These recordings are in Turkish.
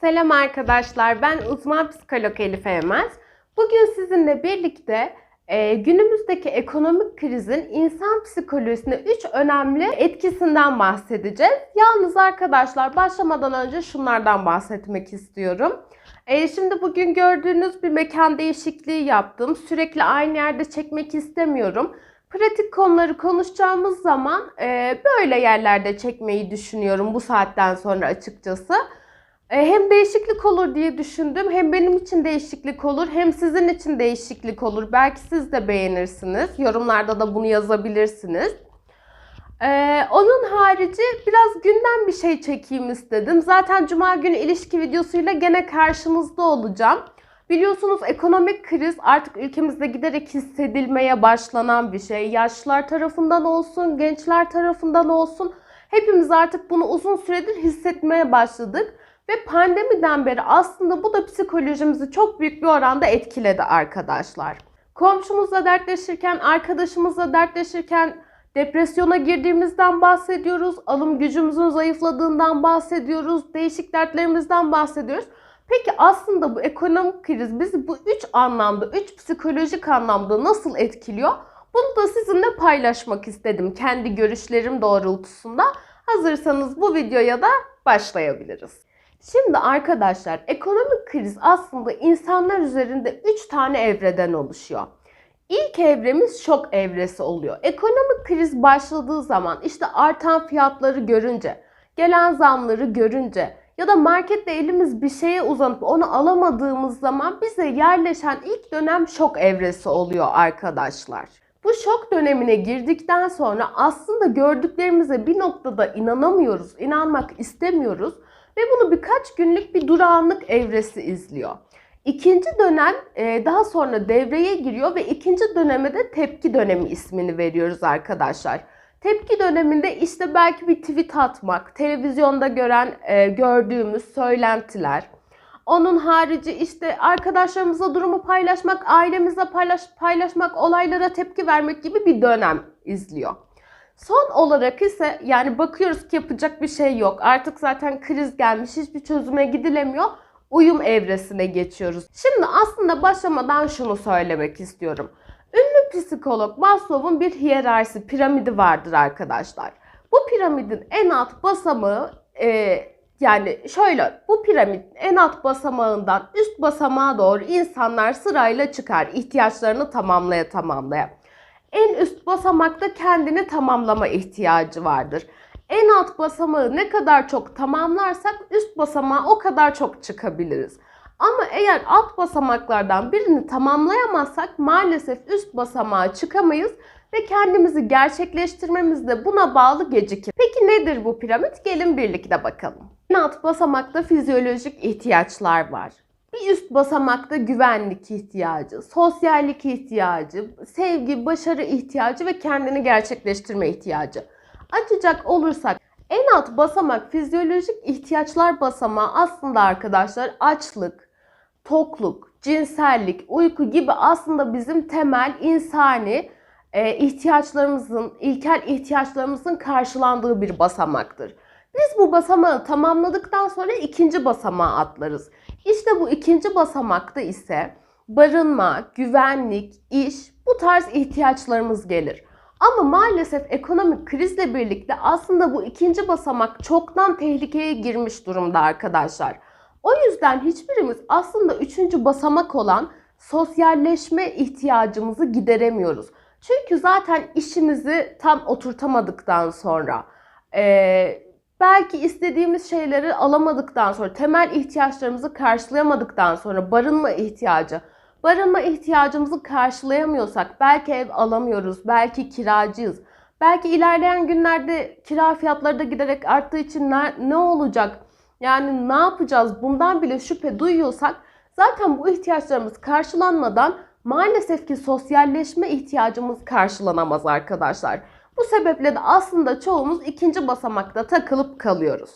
Selam arkadaşlar, ben uzman psikolog Elif Eymez. Bugün sizinle birlikte e, günümüzdeki ekonomik krizin insan psikolojisine 3 önemli etkisinden bahsedeceğiz. Yalnız arkadaşlar başlamadan önce şunlardan bahsetmek istiyorum. E, şimdi bugün gördüğünüz bir mekan değişikliği yaptım. Sürekli aynı yerde çekmek istemiyorum. Pratik konuları konuşacağımız zaman e, böyle yerlerde çekmeyi düşünüyorum bu saatten sonra açıkçası. E, hem değişiklik olur diye düşündüm. Hem benim için değişiklik olur, hem sizin için değişiklik olur. Belki siz de beğenirsiniz. Yorumlarda da bunu yazabilirsiniz. Ee, onun harici biraz günden bir şey çekeyim istedim. Zaten cuma günü ilişki videosuyla gene karşınızda olacağım. Biliyorsunuz ekonomik kriz artık ülkemizde giderek hissedilmeye başlanan bir şey. Yaşlılar tarafından olsun, gençler tarafından olsun hepimiz artık bunu uzun süredir hissetmeye başladık. Ve pandemiden beri aslında bu da psikolojimizi çok büyük bir oranda etkiledi arkadaşlar. Komşumuzla dertleşirken, arkadaşımızla dertleşirken depresyona girdiğimizden bahsediyoruz. Alım gücümüzün zayıfladığından bahsediyoruz. Değişik dertlerimizden bahsediyoruz. Peki aslında bu ekonomik kriz bizi bu üç anlamda, üç psikolojik anlamda nasıl etkiliyor? Bunu da sizinle paylaşmak istedim kendi görüşlerim doğrultusunda. Hazırsanız bu videoya da başlayabiliriz. Şimdi arkadaşlar ekonomik kriz aslında insanlar üzerinde 3 tane evreden oluşuyor. İlk evremiz şok evresi oluyor. Ekonomik kriz başladığı zaman işte artan fiyatları görünce, gelen zamları görünce ya da markette elimiz bir şeye uzanıp onu alamadığımız zaman bize yerleşen ilk dönem şok evresi oluyor arkadaşlar. Bu şok dönemine girdikten sonra aslında gördüklerimize bir noktada inanamıyoruz, inanmak istemiyoruz ve bunu birkaç günlük bir durağanlık evresi izliyor. İkinci dönem e, daha sonra devreye giriyor ve ikinci döneme de tepki dönemi ismini veriyoruz arkadaşlar. Tepki döneminde işte belki bir tweet atmak, televizyonda gören e, gördüğümüz söylentiler, onun harici işte arkadaşlarımızla durumu paylaşmak, ailemizle paylaş, paylaşmak, olaylara tepki vermek gibi bir dönem izliyor. Son olarak ise yani bakıyoruz ki yapacak bir şey yok. Artık zaten kriz gelmiş, hiçbir çözüme gidilemiyor. Uyum evresine geçiyoruz. Şimdi aslında başlamadan şunu söylemek istiyorum. Ünlü psikolog Maslow'un bir hiyerarşi piramidi vardır arkadaşlar. Bu piramidin en alt basamağı e, yani şöyle bu piramit en alt basamağından üst basamağa doğru insanlar sırayla çıkar ihtiyaçlarını tamamlaya tamamlaya. En üst basamakta kendini tamamlama ihtiyacı vardır. En alt basamağı ne kadar çok tamamlarsak üst basamağa o kadar çok çıkabiliriz. Ama eğer alt basamaklardan birini tamamlayamazsak maalesef üst basamağa çıkamayız ve kendimizi gerçekleştirmemiz de buna bağlı gecikir. Peki nedir bu piramit? Gelin birlikte bakalım. En alt basamakta fizyolojik ihtiyaçlar var. Bir üst basamakta güvenlik ihtiyacı, sosyallik ihtiyacı, sevgi, başarı ihtiyacı ve kendini gerçekleştirme ihtiyacı. Açacak olursak en alt basamak fizyolojik ihtiyaçlar basamağı aslında arkadaşlar açlık, tokluk, cinsellik, uyku gibi aslında bizim temel insani e, ihtiyaçlarımızın, ilkel ihtiyaçlarımızın karşılandığı bir basamaktır. Biz bu basamağı tamamladıktan sonra ikinci basamağa atlarız. İşte bu ikinci basamakta ise barınma, güvenlik, iş bu tarz ihtiyaçlarımız gelir. Ama maalesef ekonomik krizle birlikte aslında bu ikinci basamak çoktan tehlikeye girmiş durumda arkadaşlar. O yüzden hiçbirimiz aslında üçüncü basamak olan sosyalleşme ihtiyacımızı gideremiyoruz. Çünkü zaten işimizi tam oturtamadıktan sonra, e, belki istediğimiz şeyleri alamadıktan sonra, temel ihtiyaçlarımızı karşılayamadıktan sonra barınma ihtiyacı, barınma ihtiyacımızı karşılayamıyorsak belki ev alamıyoruz, belki kiracıyız. Belki ilerleyen günlerde kira fiyatları da giderek arttığı için ne, ne olacak? Yani ne yapacağız? Bundan bile şüphe duyuyorsak zaten bu ihtiyaçlarımız karşılanmadan maalesef ki sosyalleşme ihtiyacımız karşılanamaz arkadaşlar. Bu sebeple de aslında çoğumuz ikinci basamakta takılıp kalıyoruz.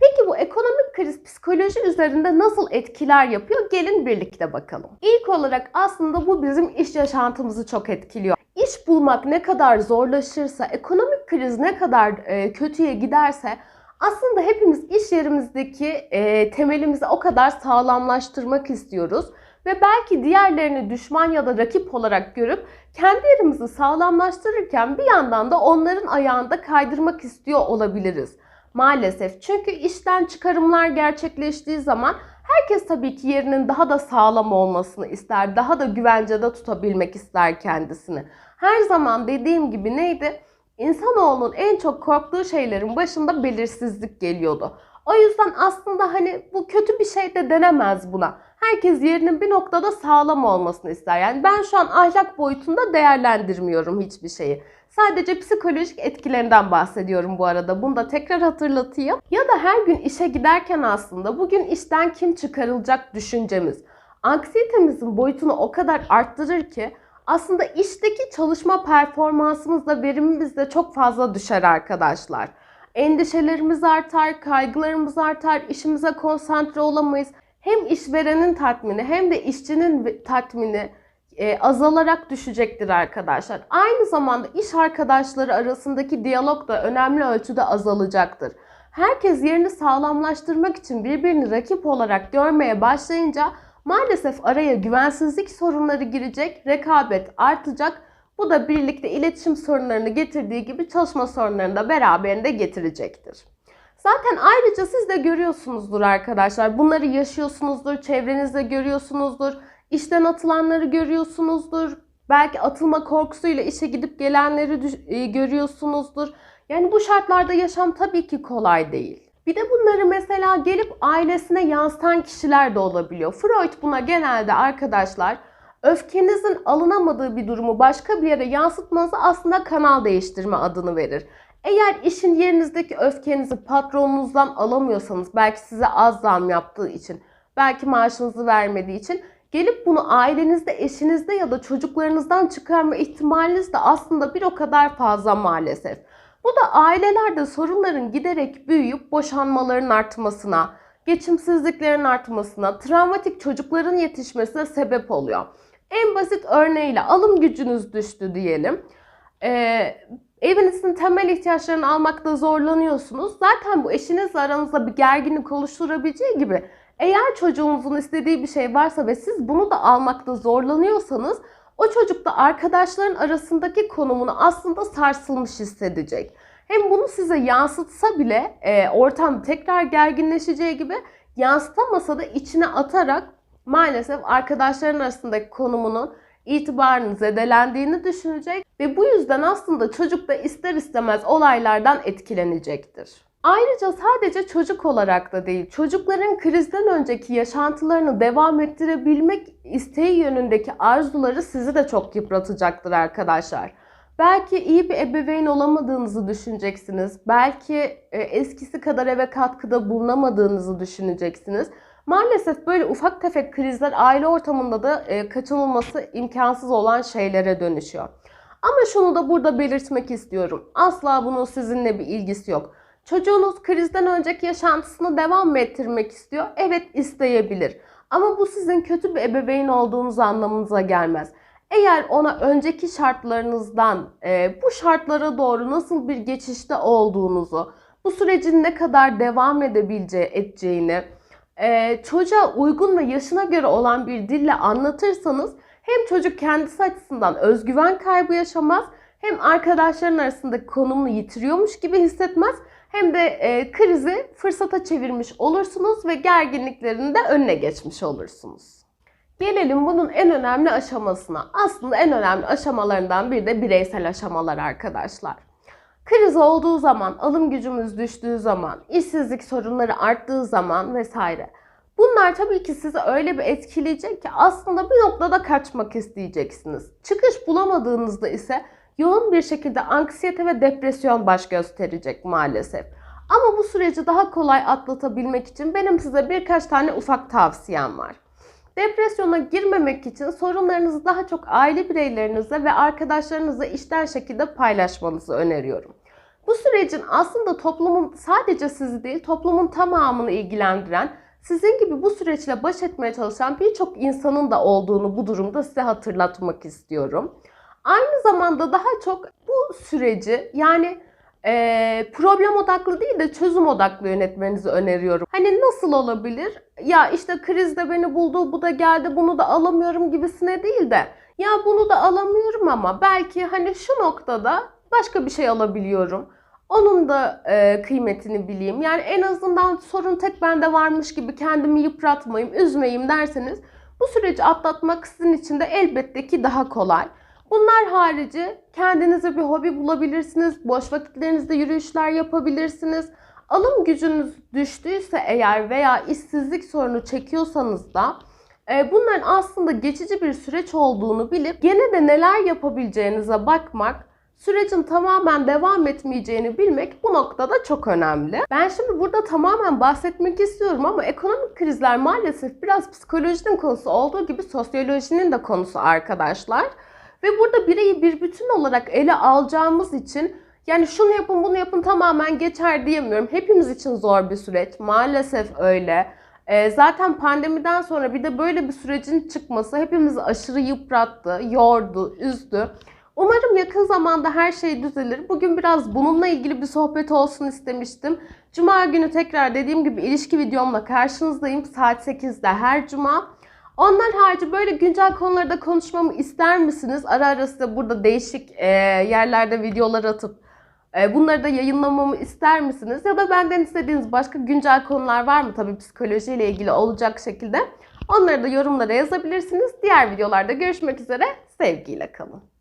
Peki bu ekonomik kriz psikoloji üzerinde nasıl etkiler yapıyor? Gelin birlikte bakalım. İlk olarak aslında bu bizim iş yaşantımızı çok etkiliyor. İş bulmak ne kadar zorlaşırsa, ekonomik kriz ne kadar e, kötüye giderse Aslında hepimiz iş yerimizdeki e, temelimizi o kadar sağlamlaştırmak istiyoruz ve belki diğerlerini düşman ya da rakip olarak görüp kendi yerimizi sağlamlaştırırken bir yandan da onların ayağında kaydırmak istiyor olabiliriz. Maalesef çünkü işten çıkarımlar gerçekleştiği zaman herkes tabii ki yerinin daha da sağlam olmasını ister, daha da güvencede tutabilmek ister kendisini. Her zaman dediğim gibi neydi? İnsanoğlunun en çok korktuğu şeylerin başında belirsizlik geliyordu. O yüzden aslında hani bu kötü bir şey de denemez buna. Herkes yerinin bir noktada sağlam olmasını ister. Yani ben şu an ahlak boyutunda değerlendirmiyorum hiçbir şeyi. Sadece psikolojik etkilerinden bahsediyorum bu arada. Bunu da tekrar hatırlatayım. Ya da her gün işe giderken aslında bugün işten kim çıkarılacak düşüncemiz. Anksiyetemizin boyutunu o kadar arttırır ki aslında işteki çalışma performansımız da verimimiz de çok fazla düşer arkadaşlar. Endişelerimiz artar, kaygılarımız artar, işimize konsantre olamayız. Hem işverenin tatmini hem de işçinin tatmini e, azalarak düşecektir arkadaşlar. Aynı zamanda iş arkadaşları arasındaki diyalog da önemli ölçüde azalacaktır. Herkes yerini sağlamlaştırmak için birbirini rakip olarak görmeye başlayınca maalesef araya güvensizlik sorunları girecek, rekabet artacak. Bu da birlikte iletişim sorunlarını getirdiği gibi çalışma sorunlarını da beraberinde getirecektir. Zaten ayrıca siz de görüyorsunuzdur arkadaşlar. Bunları yaşıyorsunuzdur, çevrenizde görüyorsunuzdur. İşten atılanları görüyorsunuzdur. Belki atılma korkusuyla işe gidip gelenleri e, görüyorsunuzdur. Yani bu şartlarda yaşam tabii ki kolay değil. Bir de bunları mesela gelip ailesine yansıtan kişiler de olabiliyor. Freud buna genelde arkadaşlar öfkenizin alınamadığı bir durumu başka bir yere yansıtmanızı aslında kanal değiştirme adını verir. Eğer işin yerinizdeki öfkenizi patronunuzdan alamıyorsanız, belki size az zam yaptığı için, belki maaşınızı vermediği için gelip bunu ailenizde, eşinizde ya da çocuklarınızdan çıkarma ihtimaliniz de aslında bir o kadar fazla maalesef. Bu da ailelerde sorunların giderek büyüyüp boşanmaların artmasına, geçimsizliklerin artmasına, travmatik çocukların yetişmesine sebep oluyor. En basit örneğiyle alım gücünüz düştü diyelim. Ee, evinizin temel ihtiyaçlarını almakta zorlanıyorsunuz. Zaten bu eşinizle aranızda bir gerginlik oluşturabileceği gibi eğer çocuğunuzun istediği bir şey varsa ve siz bunu da almakta zorlanıyorsanız o çocuk da arkadaşların arasındaki konumunu aslında sarsılmış hissedecek. Hem bunu size yansıtsa bile e, ortam tekrar gerginleşeceği gibi yansıtamasa da içine atarak maalesef arkadaşların arasındaki konumunun itibarını zedelendiğini düşünecek ve bu yüzden aslında çocuk da ister istemez olaylardan etkilenecektir. Ayrıca sadece çocuk olarak da değil, çocukların krizden önceki yaşantılarını devam ettirebilmek isteği yönündeki arzuları sizi de çok yıpratacaktır arkadaşlar. Belki iyi bir ebeveyn olamadığınızı düşüneceksiniz. Belki e, eskisi kadar eve katkıda bulunamadığınızı düşüneceksiniz. Maalesef böyle ufak tefek krizler aile ortamında da e, kaçınılması imkansız olan şeylere dönüşüyor. Ama şunu da burada belirtmek istiyorum. Asla bunun sizinle bir ilgisi yok. Çocuğunuz krizden önceki yaşantısını devam ettirmek istiyor? Evet isteyebilir. Ama bu sizin kötü bir ebeveyn olduğunuz anlamınıza gelmez. Eğer ona önceki şartlarınızdan e, bu şartlara doğru nasıl bir geçişte olduğunuzu, bu sürecin ne kadar devam edebileceği, edeceğini, e, çocuğa uygun ve yaşına göre olan bir dille anlatırsanız hem çocuk kendisi açısından özgüven kaybı yaşamaz hem arkadaşların arasında konumunu yitiriyormuş gibi hissetmez hem de e, krizi fırsata çevirmiş olursunuz ve gerginliklerin de önüne geçmiş olursunuz. Gelelim bunun en önemli aşamasına. Aslında en önemli aşamalarından biri de bireysel aşamalar arkadaşlar. Kriz olduğu zaman, alım gücümüz düştüğü zaman, işsizlik sorunları arttığı zaman vesaire. Bunlar tabii ki sizi öyle bir etkileyecek ki aslında bir noktada kaçmak isteyeceksiniz. Çıkış bulamadığınızda ise yoğun bir şekilde anksiyete ve depresyon baş gösterecek maalesef. Ama bu süreci daha kolay atlatabilmek için benim size birkaç tane ufak tavsiyem var. Depresyona girmemek için sorunlarınızı daha çok aile bireylerinizle ve arkadaşlarınızla işten şekilde paylaşmanızı öneriyorum. Bu sürecin aslında toplumun sadece sizi değil toplumun tamamını ilgilendiren, sizin gibi bu süreçle baş etmeye çalışan birçok insanın da olduğunu bu durumda size hatırlatmak istiyorum. Aynı zamanda daha çok bu süreci yani e, problem odaklı değil de çözüm odaklı yönetmenizi öneriyorum. Hani nasıl olabilir? Ya işte krizde beni buldu, bu da geldi, bunu da alamıyorum gibisine değil de ya bunu da alamıyorum ama belki hani şu noktada başka bir şey alabiliyorum. Onun da e, kıymetini bileyim. Yani en azından sorun tek bende varmış gibi kendimi yıpratmayayım, üzmeyeyim derseniz bu süreci atlatmak sizin için de elbette ki daha kolay. Bunlar harici kendinize bir hobi bulabilirsiniz. Boş vakitlerinizde yürüyüşler yapabilirsiniz. Alım gücünüz düştüyse eğer veya işsizlik sorunu çekiyorsanız da e, bunların aslında geçici bir süreç olduğunu bilip gene de neler yapabileceğinize bakmak, sürecin tamamen devam etmeyeceğini bilmek bu noktada çok önemli. Ben şimdi burada tamamen bahsetmek istiyorum ama ekonomik krizler maalesef biraz psikolojinin konusu olduğu gibi sosyolojinin de konusu arkadaşlar. Ve burada bireyi bir bütün olarak ele alacağımız için yani şunu yapın bunu yapın tamamen geçer diyemiyorum. Hepimiz için zor bir süreç. Maalesef öyle. Ee, zaten pandemiden sonra bir de böyle bir sürecin çıkması hepimizi aşırı yıprattı, yordu, üzdü. Umarım yakın zamanda her şey düzelir. Bugün biraz bununla ilgili bir sohbet olsun istemiştim. Cuma günü tekrar dediğim gibi ilişki videomla karşınızdayım. Saat 8'de her cuma. Onlar harici böyle güncel konularda konuşmamı ister misiniz? Ara ara burada değişik e, yerlerde videolar atıp e, bunları da yayınlamamı ister misiniz? Ya da benden istediğiniz başka güncel konular var mı? Tabii psikolojiyle ilgili olacak şekilde. Onları da yorumlara yazabilirsiniz. Diğer videolarda görüşmek üzere. Sevgiyle kalın.